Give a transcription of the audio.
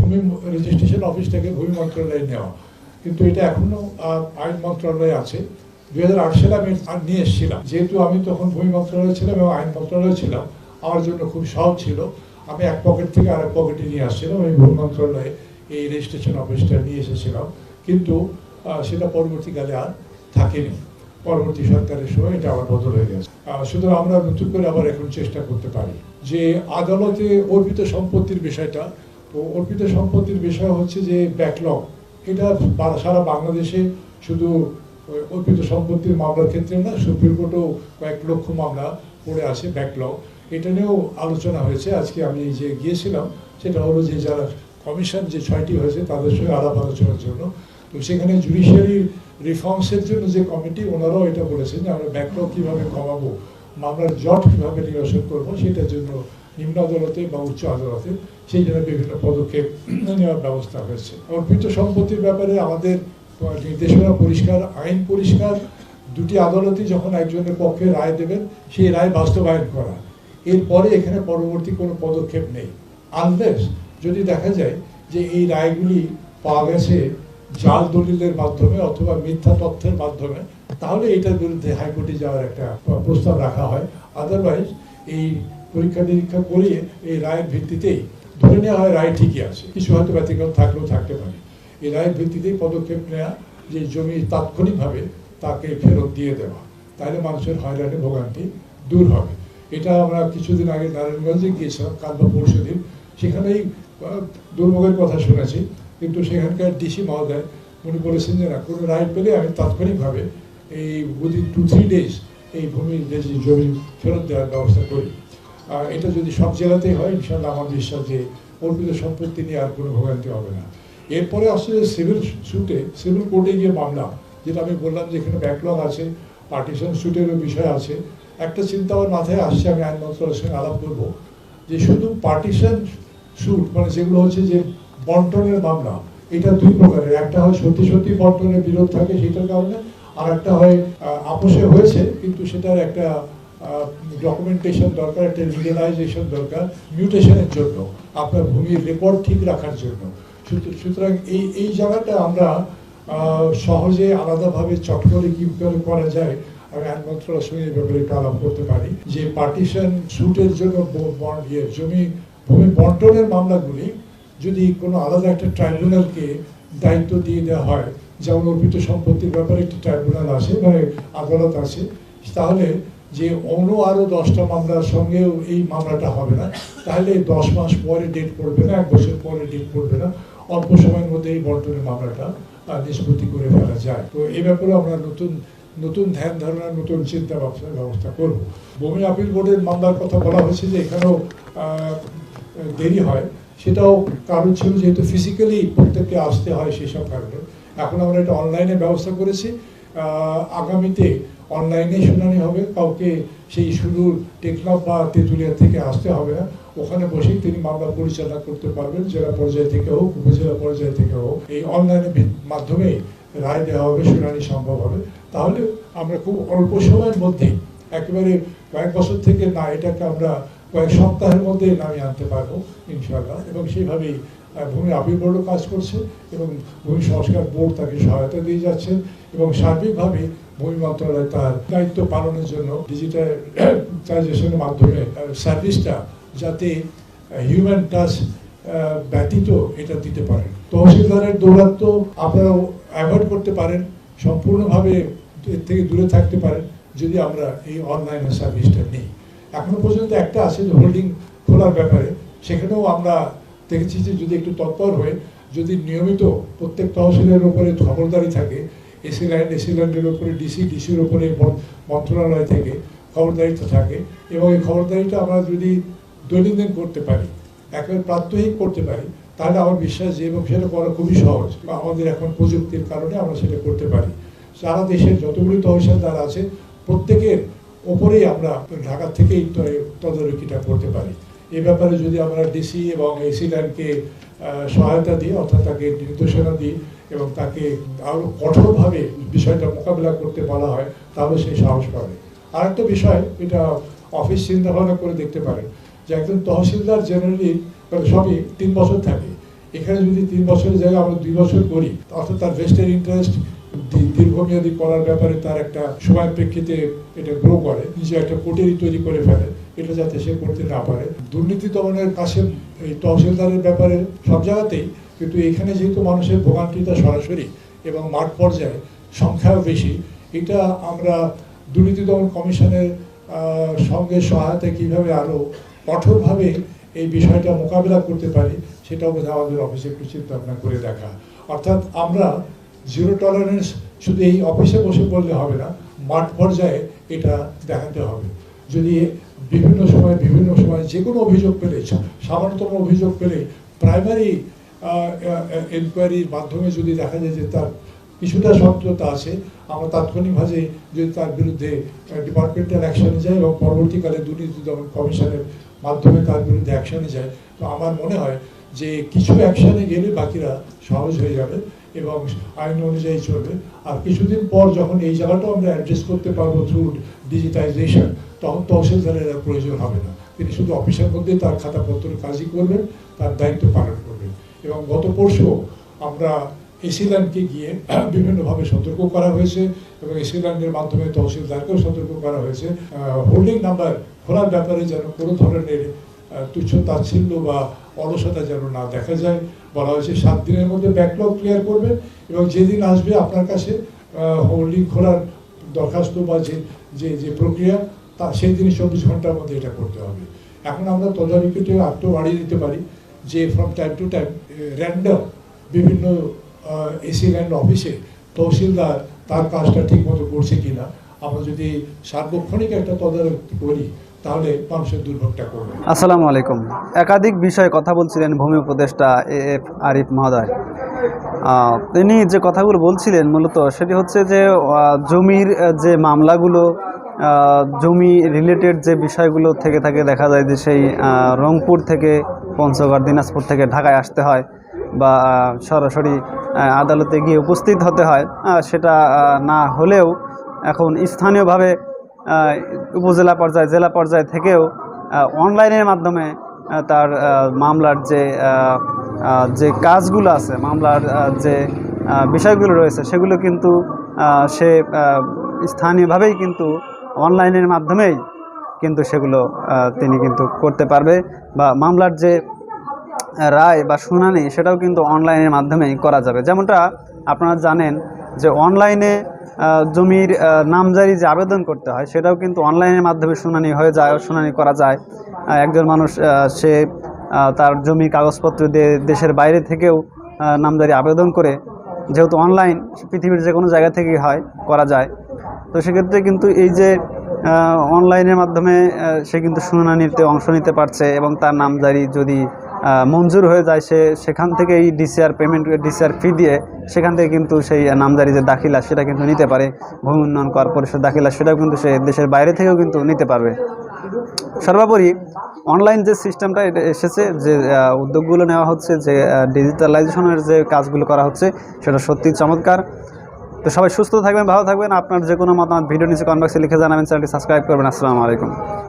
ভূমি registration office থেকে ভূমি মন্ত্রণালয়ে নেওয়া। কিন্তু এটা এখনও আইন মন্ত্রণালয়ে আছে। দুই হাজার আট সালে আমি নিয়ে এসেছিলাম। যেহেতু আমি তখন ভূমি মন্ত্রণালয়ে ছিলাম এবং আইন মন্ত্রণালয়ে ছিলাম, আমার জন্য খুব সহজ ছিল। আমি এক পকেট থেকে আরেক পকেটে নিয়ে আসছিলাম। আমি ভূমি মন্ত্রণালয়ে এই রেজিস্ট্রেশন অফিসটা নিয়ে এসেছিলাম। কিন্তু সেটা পরবর্তীকালে আর থাকেনি। পরবর্তী সরকারের সময় এটা আবার বদল হয়ে গেছে। সুতরাং আমরা নতুন করে আবার এখন চেষ্টা করতে পারি যে আদালতে অর্পিত সম্পত্তির বিষয়টা তো অর্পিত সম্পত্তির বিষয় হচ্ছে যে ব্যাকলগ এটা সারা বাংলাদেশে শুধু অর্পিত সম্পত্তির মামলার ক্ষেত্রে না, সুপ্রিম কোর্টেও কয়েক লক্ষ মামলা পড়ে আছে ব্যাকলগ এটা নিয়েও আলোচনা হয়েছে। আজকে আমি যে গিয়েছিলাম, সেটা হলো যে যারা কমিশন যে ছয়টি হয়েছে, তাদের সঙ্গে আলাপ আলোচনার জন্য। তো সেখানে জুডিশিয়ারি রিফর্মসের জন্য যে কমিটি ওনারাও এটা বলেছেন যে আমরা ব্যাকলগ কীভাবে কমাবো, মামলার জট কীভাবে নিরসন করব, সেটার জন্য নিম্ন আদালতে বা উচ্চ আদালতে সেই জন্য বিভিন্ন পদক্ষেপ নেওয়ার ব্যবস্থা হয়েছে। অর্পিত সম্পত্তির ব্যাপারে আমাদের নির্দেশনা পরিষ্কার, আইন পরিষ্কার, দুটি আদালতই যখন একজনের পক্ষে রায় দেবেন, সেই রায় বাস্তবায়ন করা। এরপরে এখানে পরবর্তী কোনো পদক্ষেপ নেই। আনলেস যদি দেখা যায় যে এই রায়গুলি পাওয়া গেছে জাল দলিলের মাধ্যমে অথবা মিথ্যা তথ্যের মাধ্যমে, তাহলে এটার বিরুদ্ধে হাইকোর্টে যাওয়ার একটা প্রস্তাব রাখা হয়। আদারওয়াইজ এই পরীক্ষা নিরীক্ষা করিয়ে এই রায়ের ভিত্তিতেই, ধরে নেওয়া হয় রায় ঠিকই আছে। কিছু হয়তো ব্যতিক্রম থাকলেও থাকতে পারে। এই রায়ের ভিত্তিতেই পদক্ষেপ নেওয়া যে জমি তাৎক্ষণিকভাবে তাকে ফেরত দিয়ে দেওয়া, তাহলে মানুষের হয়রানি, ভোগান্তি দূর হবে। এটা আমরা কিছুদিন আগে নারায়ণগঞ্জে গিয়েছিলাম কাল বা পরশু দিন। সেখানেই দুর্ভোগের কথা শুনেছি, কিন্তু সেখানকার ডিসি মহোদয়, উনি বলেছেন যে না, কোনো রায় পেলে আমি তাৎক্ষণিকভাবে এই উইদিন টু থ্রি ডেজ এই ভূমি জমি ফেরত দেওয়ার ব্যবস্থা করি। এটা যদি সব জেলাতেই হয় ইনশাল্লাহ আমার বিশ্বাস যে অর্পিত সম্পত্তি নিয়ে আর কোনো ভোগান্তি হবে না। এরপরে আসলে সিভিল সুটে সিভিল কোর্টে গিয়ে মামলা, যেটা আমি বললাম যে এখানে ব্যাকলগ আছে পার্টিশন সুটেরও বিষয় আছে। একটা চিন্তা আমার মাথায় আসছে, আমি আইন মন্ত্রণালয়ের সঙ্গে আলাপ করব, যে শুধু পার্টিশন সুট মানে যেগুলো হচ্ছে যে বন্টনের মামলা, এটা দুই প্রকারের। একটা হয় সত্যি সত্যি বন্টনের বিরোধ থাকে সেটার কারণে, আর একটা হয় আপোষে হয়েছে, কিন্তু সেটার একটা ডকুমেন্টেশন দরকার একটা লিগালাইজেশন দরকার মিউটেশনের জন্য, আপনার ভূমির রেকর্ড ঠিক রাখার জন্য। সুত- সুতরাং এই এই জায়গাটা আমরা সহজে আলাদাভাবে চট করে কি করে করা যায়, আমি আইন মন্ত্রণালয়ের সঙ্গে এই ব্যাপারে একটু আলাপ করতে পারি। যে পার্টিশন সুটের জন্য ইয়ে জমি, ভূমি বন্টনের মামলাগুলি যদি কোনো আলাদা একটা ট্রাইব্যুনালকে দায়িত্ব দিয়ে দেওয়া হয়, যেমন অর্পিত সম্পত্তির ব্যাপারে একটি ট্রাইব্যুনাল আছে বা আদালত আছে তাহলে যে অন্য আরও দশটা মামলার সঙ্গেও এই মামলাটা হবে না। তাহলে দশ মাস পরে ডেট পড়বে না, এক বছর পরে ডেট পড়বে না। অল্প সময়ের মধ্যে এই বন্টনের মামলাটা নিষ্পত্তি করে ফেলা যায়। তো এই ব্যাপারে আমরা নতুন নতুন ধ্যান ধারণা, নতুন চিন্তা ব্যবস্থা ব্যবস্থা করব। ভূমি আপিল বোর্ডের মামলার কথা বলা হয়েছে যে এখানেও দেরি হয়। সেটাও কারণ ছিল যেহেতু ফিজিক্যালি প্রত্যেককে আসতে হয় সেসব কারণে। এখন আমরা এটা অনলাইনে ব্যবস্থা করেছি। আগামীতে অনলাইনে শুনানি হবে, কাউকে সেই শুরুর টেকনাফ বা তেঁতুলিয়া থেকে আসতে হবে না। ওখানে বসেই তিনি মামলা পরিচালনা করতে পারবেন, জেলা পর্যায় থেকে হোক, উপজেলা পর্যায় থেকে হোক। এই অনলাইনের মাধ্যমে রায় দেওয়া হবে, শুনানি সম্ভব হবে। তাহলে আমরা খুব অল্প সময়ের মধ্যেই, একেবারে কয়েক বছর থেকে না, এটাকে আমরা কয়েক সপ্তাহের মধ্যে নামিয়ে আনতে পারব, ইনশাআল্লাহ। এবং সেইভাবেই ভূমি আপিল বোর্ডও কাজ করছে এবং ভূমি সংস্কার বোর্ড তাকে সহায়তা দিয়ে যাচ্ছে এবং সার্বিকভাবে ভূমি মন্ত্রণালয় তার দায়িত্ব পালনের জন্য ডিজিটালাইজেশনের মাধ্যমে সার্ভিসটা যাতে হিউম্যান টাচ ব্যতীত এটা দিতে পারেন তহসিলদারের দৌরাত্ম আপনারা অ্যাভয়েড করতে পারেন, সম্পূর্ণভাবে এর থেকে দূরে থাকতে পারেন যদি আমরা এই অনলাইন সার্ভিসটা নিই। এখনও পর্যন্ত একটা আছে যে হোল্ডিং খোলার ব্যাপারে, সেখানেও আমরা দেখেছি যে যদি একটু তৎপর হয়ে যদি নিয়মিত প্রত্যেক তহসিলের ওপরে খবরদারি থাকে এসি ল্যান্ড এসি ল্যান্ডের ওপরে ডিসি ডিসির ওপরে মন্ত্রণালয় থেকে খবরদারিটা থাকে এবং এই খবরদারিটা আমরা যদি দৈনন্দিন করতে পারি, একেবারে প্রাত্যহিক করতে পারি, তাহলে আমার বিশ্বাস যে এবং সেটা করা খুবই সহজ বা আমাদের এখন প্রযুক্তির কারণে আমরা সেটা করতে পারি। সারা দেশের যতগুলি তহসিলদার আছে, প্রত্যেকের ওপরেই আমরা ঢাকা থেকেই তদারকিটা করতে পারি। এ ব্যাপারে যদি আমরা ডিসি এবং এসি ল্যান্ডকে সহায়তা দিই, অর্থাৎ তাকে নির্দেশনা দিই এবং তাকে আরও কঠোরভাবে বিষয়টা মোকাবিলা করতে বলা হয়, তাহলে সে সাহস পাবে। আর একটা বিষয়, এটা অফিস চিন্তা ভাবনা করে দেখতে পারেন যে একজন তহসিলদার জেনারেলি সবই তিন বছর থাকে। এখানে যদি তিন বছরের জায়গায় আমরা দুই বছর করি, অর্থাৎ তার ভেস্টের ইন্টারেস্ট দীর্ঘমেয়াদী করার ব্যাপারে তার একটা সময় প্রেক্ষিতে এটা গ্রো করে, নিজে একটা কোটেরি তৈরি করে ফেলে, এটা যাতে সে করতে না পারে। দুর্নীতি দমনের কাছে এই তহসিলদারের ব্যাপারে সব জায়গাতেই, কিন্তু এখানে যেহেতু মানুষের ভোগান্তিটা সরাসরি এবং মাঠ পর্যায়ে সংখ্যাও বেশি, এটা আমরা দুর্নীতি দমন কমিশনের সঙ্গে সহায়তা কীভাবে আরও কঠোরভাবে এই বিষয়টা মোকাবিলা করতে পারি, সেটাও বোধহয় আমাদের অফিসে একটু চিন্তা ভাবনা করে দেখা। অর্থাৎ আমরা জিরো টলারেন্স শুধু এই অফিসে বসে বললে হবে না, মাঠ পর্যায়ে এটা দেখাতে হবে। যদি বিভিন্ন সময় বিভিন্ন সময় যে কোনো অভিযোগ পেলে, সামান্যতম অভিযোগ পেলে প্রাইমারি এনকোয়ারির মাধ্যমে যদি দেখা যায় যে তার কিছুটা সত্যতা আছে, আমরা তাৎক্ষণিকভাবে যদি তার বিরুদ্ধে ডিপার্টমেন্টাল অ্যাকশনে যাই এবং পরবর্তীকালে দুর্নীতি দমন কমিশনের মাধ্যমে তার বিরুদ্ধে অ্যাকশনে যায় তো আমার মনে হয় যে কিছু অ্যাকশনে গেলে বাকিরা সহজ হয়ে যাবে। এবং আইন অনুযায়ী চলবে। আর কিছুদিন পর যখন এই জায়গাটাও আমরা অ্যাড্রেস করতে পারব থ্রু ডিজিটাইজেশন তখন তহসিলদারের প্রয়োজন হবে না। তিনি শুধু অফিসের মধ্যেই তার খাতাপত্র কাজই করবেন, তার দায়িত্ব পালন করবেন। এবং গত পরশু আমরা এসিল্যান্ডকে গিয়ে বিভিন্নভাবে সতর্ক করা হয়েছে এবং এসিল্যান্ডের মাধ্যমে তহসিলদারকেও সতর্ক করা হয়েছে। হোল্ডিং নাম্বার খোলার ব্যাপারে যেন কোনো ধরনের তুচ্ছ তাচ্ছিল্য বা অলসতা যেন না দেখা যায়, বলা হয়েছে সাত দিনের মধ্যে ব্যাকলগ ক্লিয়ার করবেন এবং যেদিন আসবে আপনার কাছে হোল্ডিং খোলার দরখাস্ত বা যে যে যে প্রক্রিয়া, তা সেই দিনই চব্বিশ ঘণ্টার মধ্যে এটা করতে হবে। এখন আমরা তদারকিতে আরও বাড়িয়ে দিতে পারি যে from time to time random বিভিন্ন এসি ল্যান্ড অফিসে তহসিলদার তার কাজটা ঠিক মতো করছে কিনা, আমরা যদি সার্বক্ষণিক একটা তদারকি করি তাহলে মানুষের দুর্ভোগটা কমবে। আসসালামু আলাইকুম। একাধিক বিষয়ে কথা বলছিলেন ভূমি উপদেষ্টা এ এফ আরিফ মহোদয়। তিনি যে কথাগুলো বলছিলেন মূলত সেটি হচ্ছে যে জমির যে মামলাগুলো জমি রিলেটেড যে বিষয়গুলো থেকে থাকে দেখা যায় যে সেই রংপুর থেকে, পঞ্চগড়, দিনাজপুর থেকে ঢাকায় আসতে হয় বা সরাসরি আদালতে গিয়ে উপস্থিত হতে হয়। সেটা না হলেও এখন স্থানীয়ভাবে উপজেলা পর্যায়ে, জেলা পর্যায় থেকেও অনলাইনের মাধ্যমে তার মামলার যে যে কাজগুলো আছে, মামলার যে বিষয়গুলো রয়েছে, সেগুলো কিন্তু সে স্থানীয়ভাবেই কিন্তু অনলাইনের মাধ্যমেই কিন্তু সেগুলো তিনি কিন্তু করতে পারবে বা মামলার যে রায় বা শুনানি, সেটাও কিন্তু অনলাইনের মাধ্যমেই করা যাবে। যেমনটা আপনারা জানেন যে অনলাইনে জমির নামজারি যে আবেদন করতে হয়, সেটাও কিন্তু অনলাইনের মাধ্যমে শুনানি হয়ে যায় শুনানি করা যায়। একজন মানুষ সে তার জমি কাগজপত্র দিয়ে দেশের বাইরে থেকেও নামজারি আবেদন করে, যেহেতু অনলাইন, পৃথিবীর যে কোনো জায়গা থেকেই হয়, করা যায়। তো সেক্ষেত্রে কিন্তু এই যে অনলাইনের মাধ্যমে সে কিন্তু শুনানিতে অংশ নিতে পারছে এবং তার নামজারি যদি মঞ্জুর হয়ে যায়, সে সেখান থেকে এই ডিসিআর পেমেন্ট ডিসিআর ফি দিয়ে সেখান থেকে কিন্তু সেই নামজারি যে দাখিলা সেটা কিন্তু নিতে পারে। ভূমি উন্নয়ন কর পরিষদ দাখিলা সেটাও কিন্তু সে দেশের বাইরে থেকেও কিন্তু নিতে পারবে। সর্বোপরি অনলাইন যে সিস্টেমটা এটা এসেছে, যে উদ্যোগগুলো নেওয়া হচ্ছে, যে ডিজিটালাইজেশনের যে কাজগুলো করা হচ্ছে, সেটা সত্যি চমৎকার। তো সবাই সুস্থ থাকবেন, ভালো থাকবেন। আপনার যে কোনো মতামত ভিডিও নিচে কনবাক্সে লিখে জানাবেন। চ্যানেলটি সাবস্ক্রাইব করবেন। আসসালামু আলাইকুম।